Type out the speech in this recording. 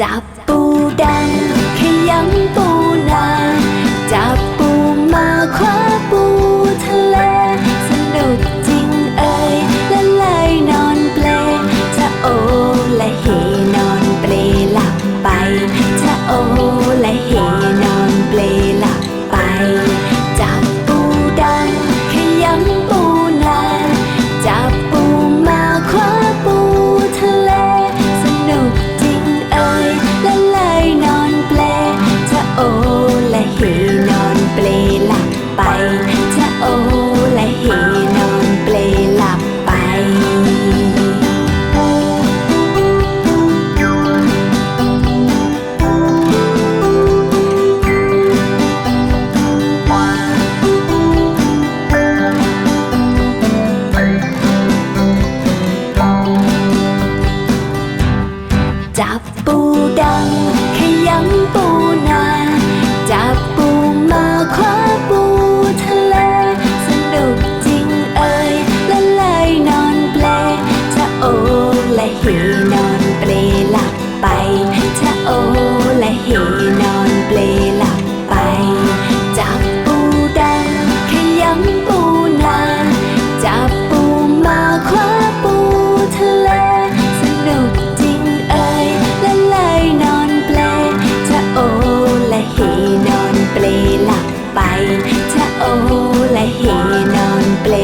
จับปูดังขยำปู โอ้และเฮนอนเปลหลับไปจับปูดังขยำปู อนเปลหลับไปชะโอและเฮนอนเปลหลับไป จับปูดาขยำปูนาจับปูมาคว้าปูทะเล สนุกจริงเอ่ยละเลยนอนเปลชะโอและเฮนอนเปลหลับไปชะโอและเฮนอนเปล